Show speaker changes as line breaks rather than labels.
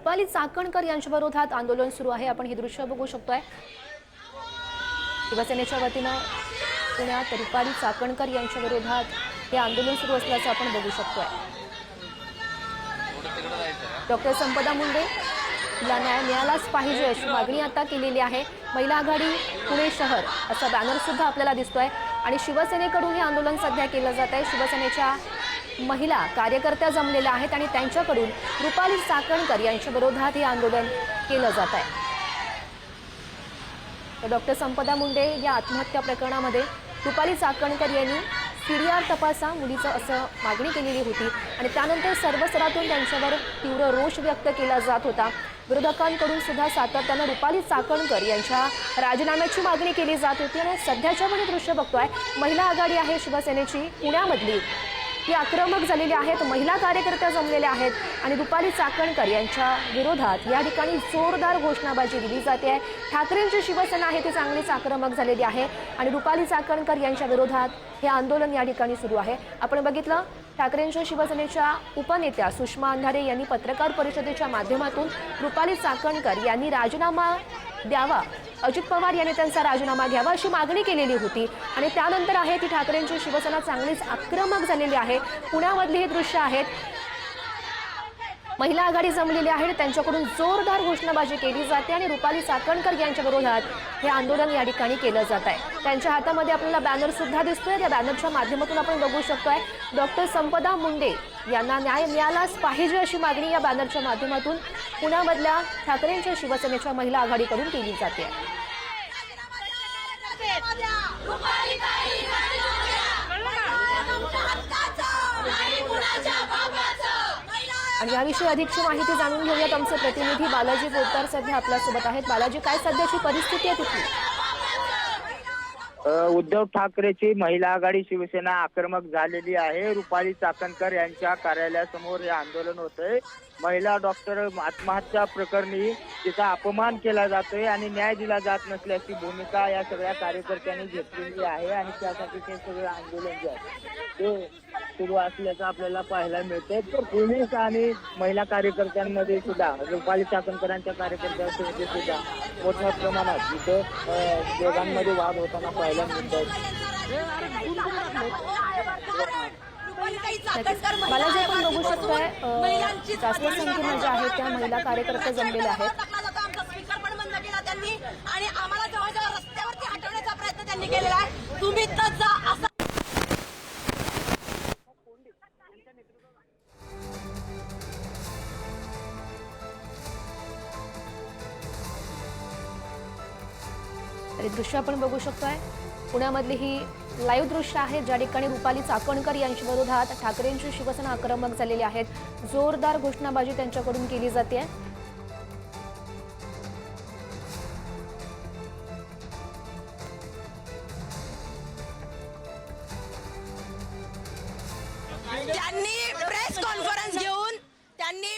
रुपाली चाकणकर यांच्या विरोधात आंदोलन सुरू आहे. आपण हे दृश्य बघू शकतोय. शिवसेनेच्या वतीनं पुण्यात रुपाली चाकणकर यांच्या विरोधात हे आंदोलन सुरू असल्याचं आपण बघू शकतोय. डॉक्टर संपदा मुंडे या न्याय मिळालाच पाहिजे अशी मागणी आता केलेली आहे. महिला आघाडी पुणे शहर असा बॅनर सुद्धा आपल्याला दिसतोय. आणि शिवसेनेकडून हे आंदोलन सध्या केलं जात आहे. शिवसेनेच्या महिला कार्यकर्त्या जमलेल्या आहेत आणि त्यांच्याकडून रुपाली साकणकर यांच्या विरोधात हे आंदोलन केलं जात आहे. तर डॉक्टर संपदा मुंडे या आत्महत्या प्रकरणामध्ये रुपाली चाकणकर यांनी सीडीआर तपासा मुलीचं असं मागणी केलेली होती आणि त्यानंतर सर्व स्तरातून त्यांच्यावर तीव्र रोष व्यक्त केला जात होता. विरोधकांकडून सुद्धा सातत्यानं रुपाली चाकणकर यांच्या राजीनाम्याची मागणी केली जात होती. आणि सध्याच्या आपण दृश्य बघतोय महिला आघाडी आहे शिवसेनेची पुण्यामधली. ही आक्रमक झालेली आहेत महिला कार्यकर्त्या जमलेल्या आहेत आणि रुपाली चाकणकर यांच्या विरोधात या ठिकाणी जोरदार घोषणाबाजी दिली जाते. आहे ठाकरेंची शिवसेना आहे ती चांगलीच आक्रमक झालेली आहे आणि रुपाली चाकणकर यांच्या विरोधात हे आंदोलन या ठिकाणी सुरू आहे. आपण बघितलं ठाकरेंच्या शिवसेनेच्या उपनेत्या सुषमा अंधारे यांनी पत्रकार परिषदेच्या माध्यमातून रुपाली चाकणकर यांनी राजीनामा द्यावा. अजित पवार यांनी त्यांचा राजीनामा घ्यावा अशी मागणी केलेली होती. आणि त्यानंतर आहे ती ठाकरेंची शिवसेना चांगलीच आक्रमक झालेली आहे. पुण्यामधली हे दृश्य आहेत. महिला आघाडी जमलेली आहे. त्यांच्याकडून जोरदार घोषणाबाजी केली जाते आणि रुपाली चाकणकर यांच्या विरोधात हे आंदोलन या ठिकाणी केलं जात आहे. त्यांच्या हातामध्ये आपल्याला बॅनर सुद्धा दिसतोय. त्या बॅनरच्या माध्यमातून आपण बघू शकतोय. डॉक्टर संपदा मुंडे यांना न्याय मिळालाच पाहिजे अशी मागणी या बॅनरच्या माध्यमातून पुण्यामधल्या ठाकरेंच्या शिवसेनेच्या महिला आघाडीकडून केली जाते. आणि याविषयी अधिकची माहिती जाणून घेऊयात आमचे प्रतिनिधी बालाजी बोरकर सध्या आपल्यासोबत आहेत. बालाजी काय सध्याची परिस्थिती आहे तिथली?
उद्धव ठाकरेची महिला आघाडी शिवसेना आक्रमक झालेली आहे. रुपाली चाकणकर यांच्या कार्यालयासमोर हे आंदोलन होतंय. महिला डॉक्टर आत्महत्या प्रकरणी तिचा अपमान केला जातोय आणि न्याय दिला जात नसल्याची भूमिका या सगळ्या कार्यकर्त्यांनी घेतलेली आहे आणि त्यासाठी ते सगळे आंदोलन जे आहे ते सुरू असल्याचं आपल्याला पाहायला मिळतंय. तर पोलीस आणि महिला कार्यकर्त्यांमध्ये सुद्धा रुपाली चाकणकरांच्या कार्यकर्त्यांमध्ये सुद्धा मोठ्या प्रमाणात इथं दोघांमध्ये वाद होताना पाहायला मिळतात
बालाजी आपण बघू शकताय जास्त संख्येनं ज्या आहेत त्या महिला कार्यकर्त्या जमलेल्या आहेत.
आणि आम्हाला जेव्हा जेव्हा रस्त्यावरती हटवण्याचा प्रयत्न त्यांनी केलेला आहे. तुम्ही तर जा.
आणि दृश्य आपण बघू शकतोय. पुण्यामधली ही लाईव्ह दृश्य आहे. ज्या ठिकाणी रुपाली चाकणकर यांच्या विरोधात ठाकरेंची शिवसेना आक्रमक झालेली आहेत. जोरदार घोषणाबाजी त्यांच्याकडून केली जाते.
त्यांनी प्रेस कॉन्फरन्स घेऊन त्यांनी